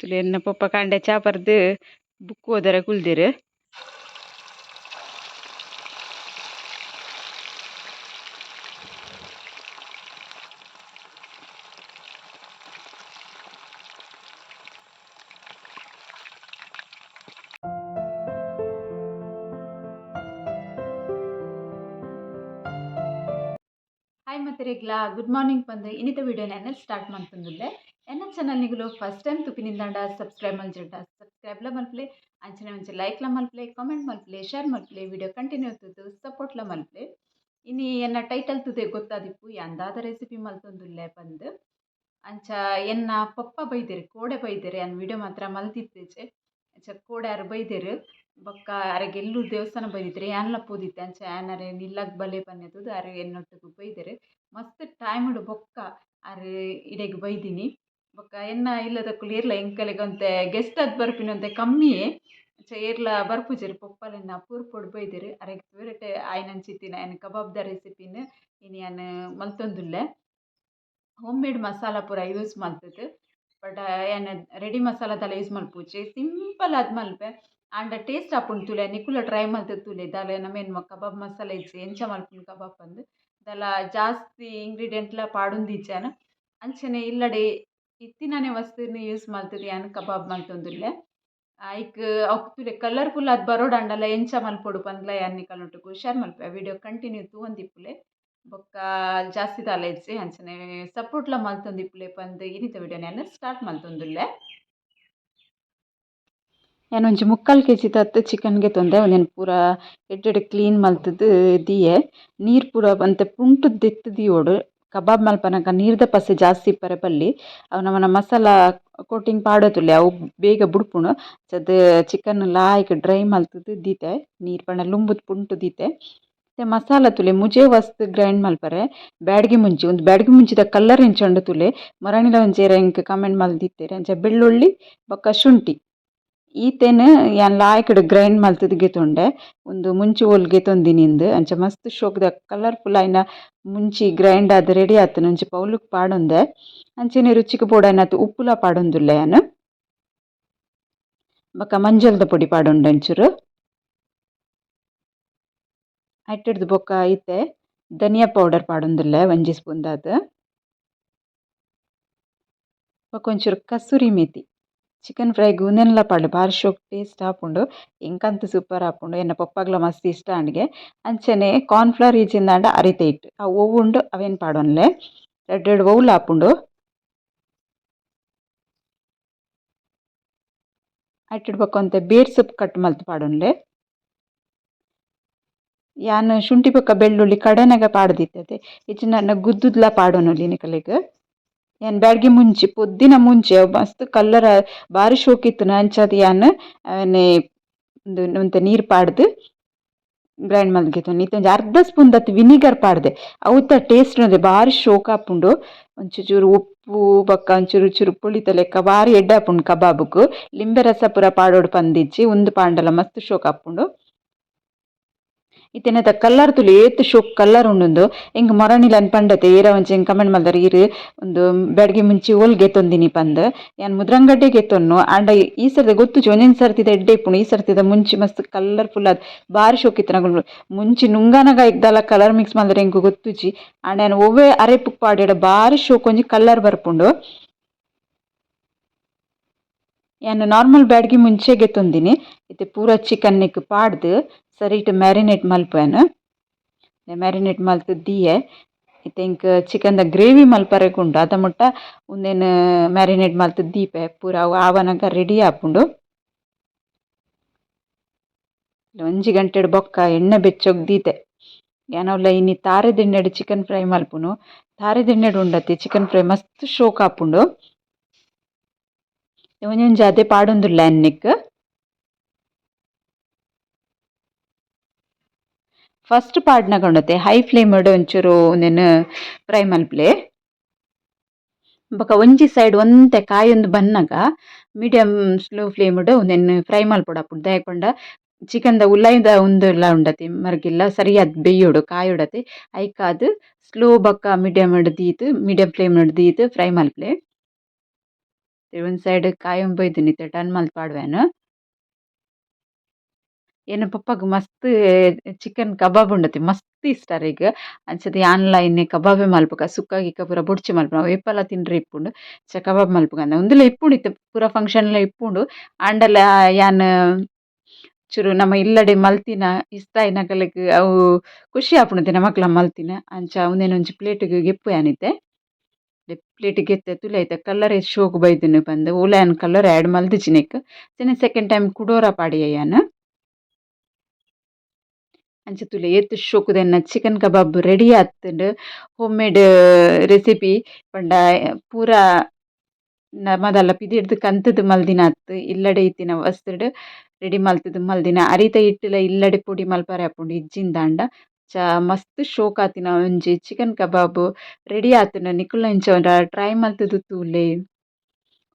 ತುಲೆನ್ನ ಪೊಪ್ಪ ಕಾಂಡೆ ಚಾಪರ್ದು ಬುಕ್ ಹೋದರೆ ಕುಲ್ದೆರ್. ಹಾಯ್ ಮತ್ತೆ ರೆಗ್ಲಾ ಗುಡ್ ಮಾರ್ನಿಂಗ್ ಬಂದು ಇನ್ನಿತ ವಿಡಿಯೋ ನಾನು ಸ್ಟಾರ್ಟ್ ಮಾಡ್ತಂದುಲ್ಲೆ ಫಸ್ಟ್ ಟೈಮ್ ತುಪಿನಿಂದಾಂಡ ಸಬ್ಸ್ಕ್ರೈಬ್ ಮಲ್ಜಿಡ ಸಬ್ಸ್ಕ್ರೈಬ್ ಲ ಮಲ್ಪ್ಲೆ, ಅಂಚನೆ ಮುಂಚೆ ಲ ಮಲ್ಪ್ಲೆ ಕಾಮೆಂಟ್ ಮಲ್ಪ್ಲೆ ಶೇರ್ ಮಲ್ಪ್ಲೆ ವಿಡಿಯೋ ಕಂಟಿನ್ಯೂ ತುದು ಲ ಮಲ್ಪ್ಲೆ. ಇನ್ನು ಎನ್ನ ಟೈಟಲ್ ತುದೆ ಗೊತ್ತಾದಿಪ್ಪು, ಎಂದಾದ ರೆಸಿಪಿ ಮಲ್ತೊಂದುಲ್ಲೆ ಬಂದು. ಅಂಚ ಎನ್ನ ಪಪ್ಪ ಬೈದೆರ್, ಕೋಡೆ ಬೈದೆರ್, ಅನ್ ವಿಡಿಯೋ ಮಾತ್ರ ಮಲ್ತಿತ್ತೇಚೆ ಅಂಚ ಕೋಡೆ ಅರ್ ಬೈದೆರ್, ಬೊಕ್ಕ ಅರೆಗ್ ಎಲ್ಲೂ ದೇವಸ್ಥಾನ ಬೈದಿದ್ರೆ ಯಾನ್ಲ ಪೋದಿತ್ತೆ ಅಂಚ ಯಾನ್ ನಿಲ್ಲಕ್ಕೆ ನಿಲ್ಲಗ್ ಬಲೆ ಪನ್ನೆತುದು ಅರೆ ಎನ್ನೊಟ್ಟಿಗೂ ಬೈದೆರ್. ಮಸ್ತ್ ಟೈಮ್ ಬೊಕ್ಕ ಅರೆ ಇಡೆಗೆ ಬೈದಿನಿ. ಬೊಕ್ಕ ಎನ್ನ ಇಲ್ಲದಕ್ಕುಲು ಏರ್ಲ ಎಂಕಲೆಗ್ ಒಂತೆ ಗೆಸ್ಟ್ ಅದ್ ಬರ್ಪಿನೊಂತೆ ಕಮ್ಮಿಯೇ. ಅಂಚ ಏರ್ಲ ಬರ್ಪುಜೆರ್ ಪೊಪ್ಪಲೆನ್ನ ಪೂರ್ ಪೊಡ್ ಬೈದೆರ್. ಅರೆಗ್ ಫೇವ್ರೆಟ್ ಆಯ್ನಂಚಿತ್ತಿನ ಕಬಾಬ್ ಕಬಾಬ್ದ ರೆಸಿಪಿನ್ ಇನಿ ಯಾನ್ ಮಲ್ತೊಂದುಲ್ಲೆ ಹೋಮ್ ಮೇಡ್ ಮಸಾಲ ಪೂರ ಯೂಸ್ ಮಲ್ತುದು ಬಟ್ ಏನು ರೆಡಿ ಮಸಾಲಾದಲ ಯೂಸ್ ಮಲ್ಪುಜಿ ಸಿಂಪಲ್ ಆದ್ ಮಲ್ಪೆ. ಆಂಡ ಟೇಸ್ಟ್ ಆಪುಂಡು ತುಲೆ ನಿಕುಲ ಟ್ರೈ ಮಲ್ತುದು ತುಲೆ. ದಾಲ ನಮೇನ್ ಕಬಾಬ್ ಮಸಾಲ ಇಜ್ಜಿ, ಎಂಚ ಮಲ್ಪುಂಡು ಕಬಾಬ್ ಪಂದ್ ದಾಲ ಜಾಸ್ತಿ ಇಂಗ್ರೀಡಿಯೆಂಟ್ಲ ಪಾಡುಂದಿಜ್ಜಾನ ಅಂಚನೆ ಇಲ್ಲಡೆ ಇತ್ತಿನನೆ ವಸ್ತುನ ಯೂಸ್ ಮಲ್ತುದು ಯಾನ್ ಕಬಾಬ್ ಮಲ್ತೊಂದುಲ್ಲೆ ಐಕ್ ತುಲೆ ಕಲರ್ಫುಲ್ ಆದ್ ಬರೋಡಾಂಡಲ ಎಂಚ ಮಲ್ಪೊಡು ಪಂದ್ಲ ಯಾನ್ ನಿಕಲ್ನ ಹುಷಾರ್ ಮಲ್ಪೆ. Video continue ತೂವೊಂದಿಪ್ಪುಲೆ. ಬೊಕ್ಕ ಜಾಸ್ತಿ ದಾಲ ಇಜ್ಜಿ ಅಂಚನೆ ಸಪೋರ್ಟ್ಲ ಮಲ್ತೊಂದಿಪ್ಪುಲೆ ಪಂದ್ ಇನಿತ ವಿಡಿಯೋನ ಯಾನ್ ಸ್ಟಾರ್ಟ್ ಮಲ್ತೊಂದುಲ್ಲೆ. ಯಾನ್ ಒಂಜಿ ಕೆ ಕೆಜಿ ತತ್ತು ಚಿಕನ್ಗೆ ತೊಂದೆ ಉಂದೆನ್ ಪೂರ ಎಡ್ಡೆಡೆ ಕ್ಲೀನ್ ಮಲ್ತದ್ದು ದಿಯೆ. ನೀರು ಪೂರ ಒಂತೆ ಪುಂಟು ದೆತ್ತ್ ದಿಯೋಡು. ಕಬಾಬ್ ಮಲ್ಪನಕ ನೀರ್ದ ಪಸೆ ಜಾಸ್ತಿ ಇಪ್ಪರೆ ಬಲ್ಲಿ ಅವು ನಮನ ಮಸಾಲ ಕೋಟಿಂಗ್ ಪಾಡೊತ್ತುಲ್ಲೆ ಅವು ಬೇಗ ಬುಡ್ಪುಣು. ಚದ ಚಿಕನ್ ಲಾಯ್ಕ್ ಡ್ರೈ ಮಲ್ತದ್ದು ದೀತೆ, ನೀರ್ ಪಂಡ ಲುಂಬುದ್ ಪುಂಟು ದೀತೆ. ಮಸಾಲ ತುಲೆ ಮುಜೆ ವಸ್ತ್ ಗ್ರೈಂಡ್ ಮಲ್ಪರೆ ಬ್ಯಾಡ್ಗೆ ಮುಂಚಿ ಒಂದು ಬ್ಯಾಡ್ಗೆ ಮುಂಚಿದ ಕಲ್ಲರ್ ಎಂಚ ತುಲೆ, ಮರಣಿಲ ಒಂಜೇರ ಹಿಂಗೆ ಕಮೆಂಟ್ ಮಲ್ದಿತ್ತೆರ್ ಅಂಚ ಬೆಳ್ಳುಳ್ಳಿ, ಬೊಕ್ಕ ಶುಂಠಿ. ಈತೆನ್ ಯಾನ್ ಲಾಯ್ಕ್ಡ್ ಗ್ರೈಂಡ್ ಮಲ್ತುದು ಗೆತೊಂಡೆ ಉಂದು ಮುಂಚಿ ಒಲ್ ಗೆತೊಂದಿನಿ ಇಂದ್ ಅಂಚ ಮಸ್ತ್ ಶೋಕುದ ಕಲರ್ಫುಲ್ ಆಯಿನ ಮುಂಚಿ ಗ್ರೈಂಡ್ ಆದ್ ರೆಡಿ ಆತುಂಡು ಒಂಜಿ ಪೌಲುಕ್ ಪಾಡೊಂದೆ, ಅಂಚನೆ ರುಚಿಗ್ ಬೋಡಾಯಿನಾತ್ ಆತ್ ಉಪ್ಪುಲ ಪಾಡೊಂದುಲ್ಲೆ ಯಾನ್? ಬೊಕ ಮಂಜಲ್ದ ಪೊಡಿ ಪಾಡೊಂಡೆ ಒಂಚೂರು ಐಟರ್ದ್ ಬೊಕ ಈತೆ ಧನಿಯಾ ಪೌಡರ್ ಪಾಡೊಂದುಲ್ಲೆ ಒಂಜಿ ಸ್ಪೂನ್ ದಾದ್ ಬೊಕ ಒಂಚೂರು ಕಸೂರಿ ಮೇಥಿ ಚಿಕನ್ ಫ್ರೈ ಉಂದೆನ್ಲ ಪಾಡ್ಲೆ ಬಾರಿ ಶೋಕ್ ಟೇಸ್ಟ್ ಆಪುಂಡು ಎಂಕಂತ ಸೂಪರ್ ಆಪುಂಡು ಎನ್ನ ಪೊಪ್ಪಗ್ಲ ಮಸ್ತ್ ಇಷ್ಟ ಆಂಡ್ಗೆ ಅಂಚನೆ ಕಾರ್ನ್ ಫ್ಲವರ್ ಈಜಿಂದಾಂಡ ಅರಿತೆ ಇಟ್ಟು ಆ ಒವು ಉಂಡು ಅವೆನ್ ಪಾಡೊನ್ಲೆ ರೆಡ್ ಎಡ್ಡೆ ಒವುಲ ಆಪುಂಡು ಅಟ್ಟಿಡ್ ಬೊಕ ಒಂತೆ ಬೇರ್ ಸೊಪ್ಪು ಕಟ್ ಮಲ್ತ್ ಪಾಡೊನ್ಲೆ ಯಾನ್ ಶುಂಠಿ ಬೊಕ ಬೆಳ್ಳುಳ್ಳಿ ಕಡೆನಗ ಪಾಡ್ದಿತ್ತೆತೆ ಇಜ್ಜಿಂಡ ಗುದ್ದುದ್ಲ ಪಾಡೋನು ನಿಕಲೆಗ್ ಯಾನ್ ಬ್ಯಾಡ್ಗೆ ಮುಂಚಿ, ಪೊದ್ದಿನ ಮುಂಚಿ ಮಸ್ತ್ ಕಲ್ಲರ್ ಬಾರಿ ಶೋಕ್ ಇತ್ತುಂಡು ಅಂಚಾದ್ ಯಾನ್ ಅವೆನೆ ಉಂದು ಒಂತೆ ನೀರ್ ಪಾಡ್ದ್ ಗ್ರೈಂಡ್ ಈತೆ ಒಂಜಿ ಅರ್ಧ ಸ್ಪೂನ್ ವಿನಿಗರ್ ಪಾಡ್ದೆ. ಅವುತ ಟೇಸ್ಟ್ ನದೆ ಬಾರಿ ಶೋಕ ಆಪುಂಡು. ಒಂಚೂರು ಚೂರು ಉಪ್ಪು ಬೊಕ್ಕ ಒಂಚೂರು ಚೂರು ಪುಳಿತ ಲೆಕ್ಕ ಬಾರಿ ಎಡ್ಡೆ ಆಪುಂಡು ಕಬಾಬುಗು ಲಿಂಬೆ ರಸ ಪೂರ ಪಾಡೊಡು ಪಂದಿಜ್ಜಿ, ಉಂದು ಪಾಂಡಲ ಮಸ್ತ್ ಶೋಕ್ ಆಪುಂಡು. ಇತ್ತೆನೆತ ಕಲ್ಲರ್ ತುಲಿ ಏತ್ ಶೋಕ್ ಕಲ್ಲರ್ ಉಂಡುಂದು. ಎಂಕ್ ಮೊರಣಿಲನ್ ಪಂಡತೆ ಏರ ಒಂಜಿ ಎಂಕ್ ಕಮೆಂಟ್ ಮಲ್ದೆರ್ ಇರು. ಉಂದು ಬೆಡ್ಗೆ ಮುಂಚಿ ಒಲ್ ಗೆತೊಂದಿನಿ ಪಂದ್. ಯಾನ್ ಮುದ್ರಂಗಡ್ಡೆ ಗೆತೊನ್ನು ಆಂಡ ಈ ಸರ್ತಿ ಗೊತ್ತು ಒಂಜೊಂಜಿ ಸರ್ತಿದ ಎಡ್ಡೆ ಇಪ್ಪುಂಡು. ಈ ಸರ್ತಿದ ಮುಂಚಿ ಮಸ್ತ್ ಕಲ್ಲರ್ಫುಲ್ ಆದ್. ಬಾರಿ ಶೋಕ್ ಇತ್ತಿನಕುಲು ಮುಂಚಿ ನುಂಗನಗ ಇಗ್ದಾಲ ಕಲರ್ ಮಿಕ್ಸ್ ಮಾಡಿದ್ರೆ ಎಂಕ್ ಗೊತ್ತುಜಿ ಆಂಡ ಯಾನ್ ಅರೆ ಪುಕ್ ಪಾಡ್ಯೆಡ ಬಾರಿ ಶೋಕ್ ಒಂಜಿ ಕಲರ್ ಬರ್ಪುಂಡು. ಯಾನ್ ನಾರ್ಮಲ್ ಬ್ಯಾಡ್ಗೆ ಮುಂಚೆ ಗೆತೊಂದಿನಿ ಇತ್ತೆ ಪೂರ ಚಿಕನ್ನಿಗೆ ಪಾಡ್ದ್. ಸರಿಟ್ ಮ್ಯಾರಿನೇಟ್ ಮಲ್ಪುವೆನ್ ಮ್ಯಾರಿನೇಟ್ ಮಲ್ತು ದಿಯೆ. ಇತ್ತೆ ಚಿಕನ್ ಚಿಕನ್ದ ಗ್ರೇವಿ ಮಲ್ಪರೆಗ್ ಉಂಡು ಅದ ಮುಟ್ಟ ಉಂದೆನ್ ಮ್ಯಾರಿನೇಟ್ ಮಲ್ತ್ ದೀಪೆ. ಪೂರ ಆವನಕ ರೆಡಿ ಆಪುಂಡು. ಒಂಜಿ ಗಂಟೆಡ್ ಬೊಕ್ಕ ಎಣ್ಣೆ ಬೆಚ್ಚೊಗ್ ದೀತೆ. ಯಾನ್ ಅವಲ ಇನಿ ತಾರೆದಿಣ್ಣೆಡ್ ಚಿಕನ್ ಫ್ರೈ ಮಲ್ಪುನು. ತಾರೆದಿಣ್ಣೆಡ್ ಉಂಡತ್ತೆ. ಚಿಕನ್ ಫ್ರೈ ಮಸ್ತ್ ಶೋಕ್ ಆಪುಂಡು. ಒಂಜೊಂಜಿ ಅದೇ ಪಾಡೊಂದುಲ್ಲ ಅನ್ನೆಕ್ ಫಸ್ಟ್ ಪಾಡ್ನಗ ಉಂಡತೆ ಹೈ ಇಡು ಒಂಚೂರು ಉಂದೆನ್ ಫ್ರೈ ಮಲ್ಪ್ಲೆ ಬೊಕ ಒಂಜಿ ಸೈಡ್ ಒಂತೆ ಕಾಯೊಂದು ಬನ್ನಗ ಮೀಡಿಯಂ ಸ್ಲೋ ಫ್ಲೇಮ್ಡ್ ಉಂದೆನ್ ಫ್ರೈ ಮಲ್ಪೊಡಾಪುಂಡು ದಾಯೆ ಪಂಡ ಚಿಕನ್ದ ಉಲಾಯಿದ ಉಂದುಲ ಉಂಡತೆ, ಮರ್ಗಿಲ್ಲ, ಸರಿಯಾದ್ ಬೇಯ್ಯೊಡು, ಕಾಯೊಡತೆ. ಐಕಾದ್ ಸ್ಲೋ ಬೊಕ ಮೀಡಿಯಮ್ಡ್ ಹಿಡ್ದೀತು ಮೀಡಿಯಮ್ ಫ್ಲೇಮ್ ಹಿಡ್ದೀತು ಫ್ರೈ ಮಲ್ಪ್ಲೆ ಒಂದು ಸೈಡ್ ಕಾಯೊಂದು ಬೈದಿನಿ ಇತ್ತೆ ಟರ್ನ್ ಮಲ್ಪಾಡ್ವೆನ್ ಏನ ಪಪ್ಪಗೆ ಮಸ್ತ್ ಚಿಕನ್ ಕಬಾಬ್ ಉಂಡತಿ ಮಸ್ತ್ ಇಷ್ಟ ಅರೆಗ್ ಅಂಚಾದ್ ಆನ್ಲೈನ್ ಕಬಾಬೆ ಮಲ್ಪಕ, ಸುಕ್ಕಾಗಿ ಪೂರ ಬೊಡ್ಚಿ ಮಲ್ಪ ಏಪಲ ತಿನ್ರೆ ಇಪ್ಪುಂಡು, ಚ, ಕಬಾಬ್ ಮಲ್ಪುಗಂದ ಉಂದುಲ ಇಪ್ಪುಂಡು ಇತ್ತೆ, ಪೂರ ಫಂಕ್ಷನ್ ಲ ಇಪ್ಪುಂಡು. ಆಂಡಲ, ಯಾನ್, ಚೂರು ನಮ್ಮ ಇಲ್ಲಡೆ ಮಲ್ತಿನ ಇಷ್ಟ ಆಯಿನಕಲೆಗ್ ಅವು ಖುಷಿ ಆಪುಂಡು ನಮಕ್ಲ ಮಲ್ತಿನ. ಅಂಚ ಪ್ಲೇಟ್ ಗ್ ಗೆಪ್ಪುಯಾನ್ ಇತ್ತೆ ಪ್ಲೇಟ್ ಎತ್ತೆ, ತುಲೆ ಐತೆ ಕಲರ್ ಶೋಕ್ ಶೋಕು ಬಂದು ಪಂದ್. ಓಲ್ ಆನ್ ಕಲರ್ ಆಡ್ ಮಲ್ದೀಜಿನೆಕ್ ಚೆನ್ನ ಸೆಕೆಂಡ್ ಟೈಮ್ ಕುಡೋರ ಪಾಡಿಯ ಅಂಚ ತುಲೆ ಏತ್ ಶೋಕುದೆನ್ನ ಚಿಕನ್ ಕಬಾಬ್ ರೆಡಿ ಆತುಂಡು ಹೋಮ್ ಮೇಡ್ ರೆಸಿಪಿ ಪಂಡ ಪೂರ ನಮದಲ್ಲ ಪಿದಿಡ್ದು ಕಂತುದು ಮಲ್ದಿನ ಅತ್ತ್ ಇಲ್ಲಡೆ ಇತ್ತಿನ ವಸ್ತುಡು ರೆಡಿ ಮಲ್ತುದು ಮಲ್ದಿನ. ಅರಿತ ಇಟ್ಟುಲ ಇಲ್ಲಡೆ ಪೊಡಿ ಮಲ್ಪರೆ ಆಪುಂಡು ಇಜ್ಜಿಂದಾಂಡ ಚ ಮಸ್ತ್ ಶೋಕ್ ಆತಿನ ಒಂಜಿ ಚಿಕನ್ ಕಬಾಬ್ ರೆಡಿ ಆತುಂಡ ನಿಕುಲ್ನ ಇಂಚ ಟ್ರೈ ಮಲ್ತುದು ತೂಲೆ.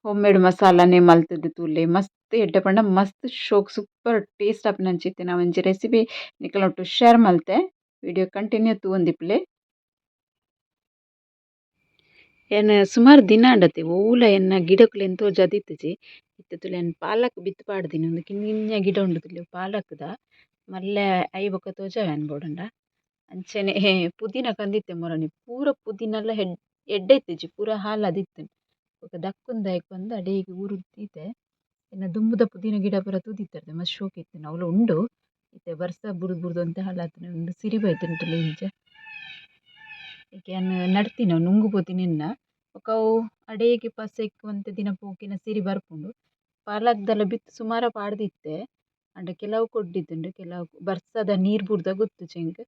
ಹೋಮ್ ಮೇಡ್ ಮಸಾಲಾನೆ ಮಲ್ತುದು ತೂಲೆ ಮಸ್ತ್ ಎಡ್ಡೆ ಪಂಡ, ಮಸ್ತ್ ಶೋಕ್ ಸೂಪರ್ ಟೇಸ್ಟ್ ಆಪುನಂಚಿತ್ತಿನ ಒಂಜಿ ರೆಸಿಪಿ ನಿಕಲೊಟ್ಟು ಶೇರ್ ಮಲ್ತೆ. ವಿಡಿಯೋ ಕಂಟಿನ್ಯೂ ತೂವೊಂದಿಪ್ಪುಲೆ ಸುಮಾರು ದಿನ ದಿನಾಂಡತೆ ಓಲ ಎನ್ನ ಗಿಡಕುಲು ಎಂತೋ ಜದಿತ್ತಿಜಿ ಇತ್ತೆ ತುಲೆ ಏನು ಪಾಲಕ್ ಬಿತ್ತು ಪಾಡ್ದಿನಿ. ಒಂದು ಕಿನ್ನಿನ್ಯ ಗಿಡ ಉಂಡು ತುಲೆ ಪಾಲಕ್‌ದ. ಮಲ್ಲೆ ಐ ಬೊಕ ತೋಜಾವೆನ್ ಬೋಡಂಡ ಅಂಚನೆ ಪುದೀನ ಕಂದಿತ್ತೆ ಮೊರನೆ. ಪೂರ ಪುದೀನಲ ಹೆಡ್, ಎಡ್ಡೆ ಇತ್ತಿಜಿ ಪೂರ ಹಾಲು ದಿತ್ತ್ಂಡ್ ಬೊಕ ದಕ್ಕುಂದ ದಾಯೆ ಅಡೆಗ್ ಊರುಡ್ ದೀತೆ ಎನ್ನ ದುಂಬುದ ಪುದೀನ ಗಿಡ ಪೂರ ತೂದಿತ್ತರ್ದೆ ಮಸ್ತ್ ಶೋಕ್ ಅವುಲ ಉಂಡು. ಇತ್ತೆ ಬರ್ಸ ಬುರ್ದ್ ಬುರ್ದ್ ಒಂತೆ ಹಾಳಾತುಂಡ್ ಉಂದು ಸಿರಿ ಬೈತುಂಡ್ ತುಲೆ ಇಂಚ ಎಕ್ಕೆನ್ ನಡ್ತಿನ ನುಂಗು ಪೋತಿನಿ ಎನ್ನ ಬೊಕ ಅವು ಅಡೆಗ್ ಪಸೆ ಒಂತೆ ದಿನ ಪೋಕಿನ ಸಿರಿ ಬರ್ಪುಂಡು. ಪಾಲಕ್‌ದಲ ಬಿತ್ತ್ ಸುಮಾರ ಪಾಡ್ದಿತ್ತೆ. ಆಂಡ ಕೆಲವು ಕೊಡ್ದಿತ್ತುಂಡು ಕೆಲವು ಬರ್ಸದ ನೀರ್ ಬುರ್ದ ಗೊತ್ತು ಚೆಂಕ್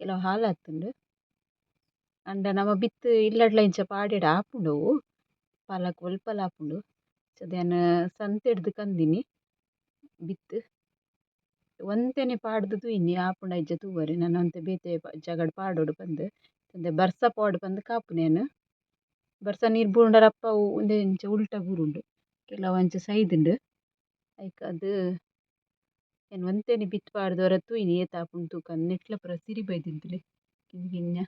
ಕೆಲವು ಹಾಲಾತುಂಡು ಅಂಡ ನಮ ಬಿತ್ತ್ ಇಲ್ಲಡ್ಲ ಇಂಚ ಪಾಡೆಡ್ ಆಪುಂಡು ಅವು. ಪಾಲಕ್ ಒಲ್ಪಲ ಆಪುಂಡು ದೆನ್ ಯಾನ್ ಸಂತೆಡ್ದ್ ಕಂದಿನಿ. ಬಿತ್ತ್. ಒಂತೆನೆ ಪಾಡ್ದ್ ತೂಯಿನಿ ಆಪುಂಡ ಇಜ್ಜ ತೂವರೆ. ನನ್ನ ಒಂತೆ ಬೇತೆ ಜಗಡ್ ಪಾಡೊಡು ಪಂದ್ ಅಂದೆ ಬರ್ಸ ಪೋಡ್ ಪಂದ್ ಕಾಪು ಯಾನ್ ಬರ್ಸ ನೀರ್ ಬೂರುಂಡ ರಪ್ಪ ಉಂದೆ ಇಂಚ ಉಲ್ಟ ಬೂರುಂಡು. ಕೆಲವು ಅಂಚ ಸೈದ್ಂಡ್ ಐಕ್ ಅದ್ ಎನ್ ಒಂತೆನೆ ಬಿತ್ತ್ ಪಾಡ್ದ್ ವರ ತೂಯಿನಿ ಏತಾಪುಂಡು ಆಪುಂಡು ತೂಕ. ನೆಟ್ಲ ಪೂರ ಸಿರಿ ಬೈದಿದ್ಲೆ ತುಲೆ ಕಿಂಜಿ ಕಿಂಜ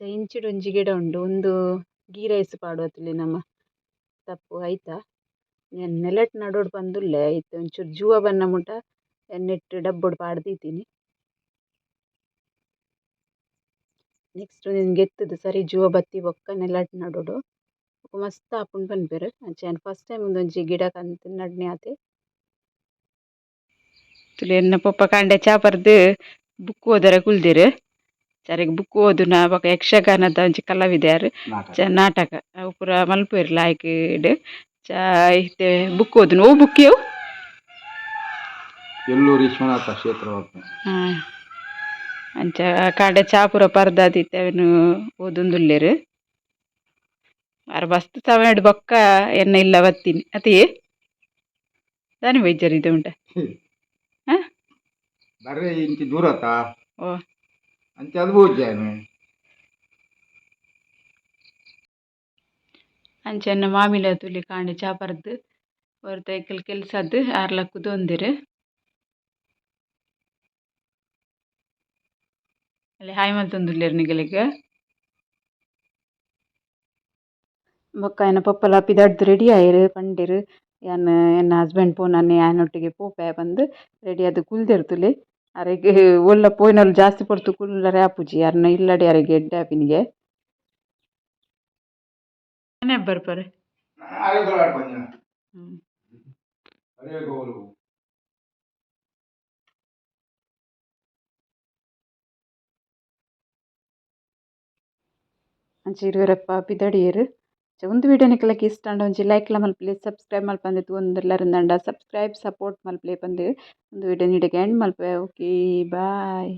ಇಂಚಿಡ್ ಒಂಜಿ ಗಿಡ ಉಂಡು. ಉಂದು ಗೀ ರೈಸ್ ಪಾಡುವ ನಮ್ಮ ನಮ ತಪ್ಪು ಎನ್ ನೆಲಟ್ ನಡೋಡ್ ಪಂದುಲ್ಲೆ ಐತ ಒಂಚೂರು ಜೂವ ಬನ್ನ ಮುಟ ನೆಟ್ ಡಬ್ಬೊಡು ಪಾಡ್ ದೀತಿನಿ ನೆಕ್ಸ್ಟ್ ಉಂದೆನ್ ಗೆತ್ತದ ಸರಿ ಜೂವ ಬತ್ತಿ ಬೊಕ್ಕ ನೆಲಟ್ ನಡೋಡು. ಮಸ್ತ್ ಆಪುಂಡು ಪನ್ಪೆರ್ ಅಂಚ ಯಾನ್ ಫಸ್ಟ್ ಟೈಮ್ ಉಂದೊಂಜಿ ಗಿಡ ಕಂತ್ ನಡ್ನೆ ಆತೆ. ತುಲೆ ಎನ್ನ ಪೊಪ್ಪ ಕಾಂಡೆ ಚಾಪರ್ದ್ ಬುಕ್ ಓದರೆ ಕುಲ್ದೆರ್. ಅರೆಗ್ ಬುಕ್ ಓದುನ ಬೊಕ ಯಕ್ಷಗಾನದ ಒಂಜಿ ಕಲಾವಿದೆರ್ ನಾಟಕ. ಅವು ಪೂರ ಮಲ್ಪುವೆರ್ ಲಾಯ್ಕ್ಡ್ ಚಾ ಇತ್ತೆ ಬುಕ್ ಓದುನು. ಒವು ಬುಕ್ ಯವು ಎಲ್ಲೂರು ವಿಶ್ವನಾಥ ಕ್ಷೇತ್ರ ಹಾ. ಅಂಚ ಕಾಡೆ ಚಾಪುರ ಪೂರ ಪರ್ದಾದಿತ್ತೆ ಅವೆನ್ ಓದೊಂದುಲ್ಲೆರ್. ಆರ ಮಸ್ತ್ ಸಮಯಡ್ ಬೊಕ್ಕ ಎನ್ನ ಇಲ್ಲ ಬತ್ತಿನಿ ಅತಿ? ದಾನಿ ಬೈಜರ್ ಇದೆ ಉಂಟ ಬರ್ರೆ ಇಂಚಿ ದೂರತ ಓ. ಅದು ಬೋಜ್ಜಾನು ಅಂಚೆನ್ನ ಮಾಮಿಲ ತುಲಿ ಕಾಂಡೆ ಚಾಪರ್ದು ಪರ್ದ್ ಒರ್ತ ಐಕಲ್ ಕೆಲ್ಸದ್ ಆರ್ಲ ಕುದೊಂದೆರ್ ಅಲ್ಲಿ ಹಾಯ್ ಮಲ್ತೊಂದುಲ್ಲೆರ್ ನಿಗಲೆಗ್ ಬೊಕ್ಕ ಏನ ಪಪ್ಪಲ ಪಿದಾಡ್ದು ರೆಡಿ ಆಯೆರ್ ಪಂಡೆರ್ ಯಾನ್ ಎನ್ನ ಹಸ್ಬೆಂಡ್ ಪೋನನೆ ನಾನು ಒಟ್ಟಿಗೆ ಪೋಪೆ ಬಂದು ರೆಡಿ ಅದು ಕುಲ್ದೆರ್ ತುಲೆ ಅರೆಗ್ ಒಲ್ಲ ಪೋಯಿನೊಲು ಜಾಸ್ತಿ ಪೊರ್ತು ಕುಲ್ಲರೆ ಆಪುಜಿ ಯಾರ್ನ ಇಲ್ಲಡೆ ಅರೆಗ್ ಎಡ್ಡೆ ಆಪಿನಿಗೆ. ಮನೆ ಬರ್ಪರೆ ಅರೆ ಗೋಳಾಡ್ ಬಂದಿನ ಹ್ಮ್. ಅರೆ ಗೋಲು ಅಂಚ ಇರುವೆರಪ್ಪ ಪಿದಡಿಯೆರ್. ಉಂದು ವಿಡಿಯೋ ನಿಕುಲಕ್ಕೆ ಇಷ್ಟ ಅಂಡ ಒಂಜಿ ಲೈಕ್ಲ ಮಲ್ಪಲೆ ಸಬ್ಸ್ಕ್ರೈಬ್ ಮಲ್ಪಂದೆ ದಂಡ ಸಬ್ಸ್ಕ್ರೈಬ್ ಸಪೋರ್ಟ್ ಮಲ್ಪಲೆ ಪಂದ್ ಒಂದು ವಿಡಿಯೋ ನಿಡಗೆ ಎಂಡ್ ಮಲ್ಪೆ ಓಕೆ ಬಾಯ್